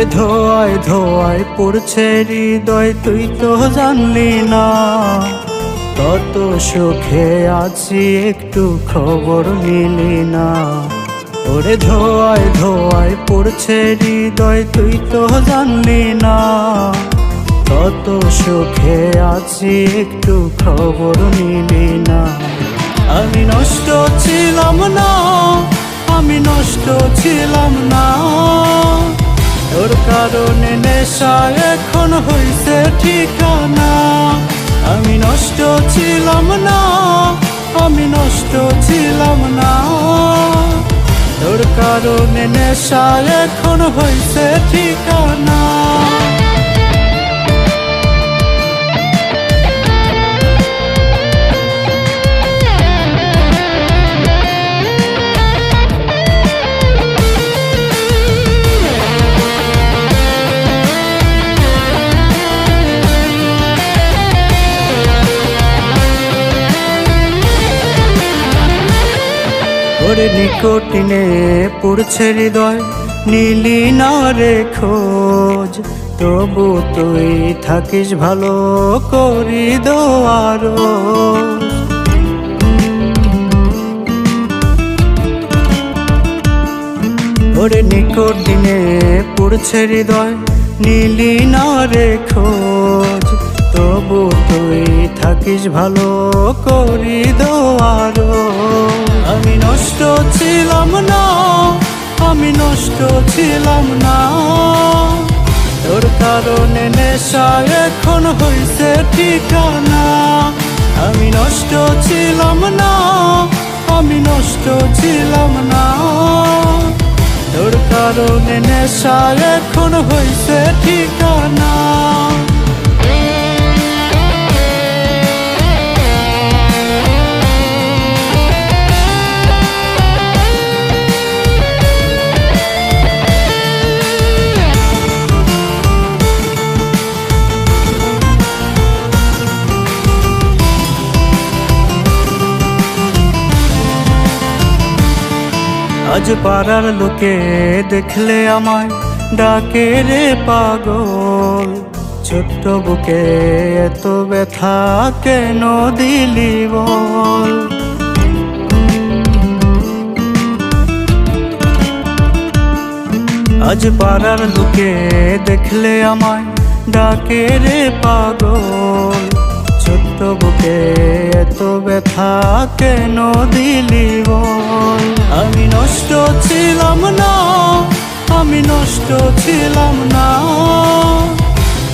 ধোয়ায় ধোয়ায় পড়ছে হৃদয়, তুই তো জানলি না। কত সুখে আছি, একটু খবর নিলি না। ওরে ধোয়ায় ধোয়ায় পড়ছে হৃদয়, তুই তো জানলি না। কত সুখে আছি, একটু খবর নিলি না। আমি নষ্ট ছিলাম না, আমি নষ্ট ছিলাম না। কারণে নেশা এখন হইছে ঠিকানা। আমি নষ্ট ছিলাম না, আমি নষ্ট ছিলাম না। তোর কারণে নেশা এখন হইছে ঠিকানা। ওরে নিকটিনে পড়ছে হৃদয়, নীলি না রে খোঁজ। তবু তুই থাকিস ভালো করি দোয়ারো। ওরে নিকট দিনে পড়ছে হৃদয়, নীলি না রে খোঁজ। তবু তুই থাকিস ভালো করি দোয়ারো। আমি নষ্ট ছিলাম না, আমি নষ্ট ছিলাম না। তোর কারণে নেশা এখন হইছে ঠিকানা। আমি নষ্ট ছিলাম না, আমি নষ্ট ছিলাম না। তোর কারণে নেশা এখন হইছে ঠিকানা। আজ পাড়ার লোকে দেখলে আমায় ডাকে রে পাগল। ছোট্ট বুকে এত ব্যথা কেন দিলি বল? আজ পাড়ার লোকে দেখলে আমায় ডাকে রে পাগল। ছোট্ট বুকে ব্যথা কেন দিলি বল? আমি নষ্ট ছিলাম না, আমি নষ্ট ছিলাম না।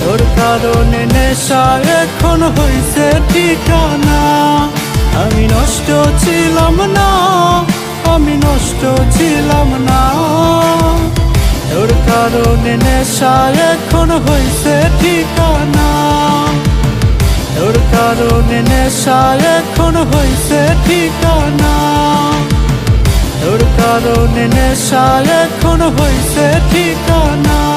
তোর কারণে নেশা এখন হইছে ঠিকানা। আমি নষ্ট ছিলাম না, আমি নষ্ট ছিলাম না। তোর কারণে নেশা এখন হইছে ঠিকানা। কারণে নেশা এখন হইছে ঠিকানা। তোর কারণে নেশা এখন হইছে ঠিকানা।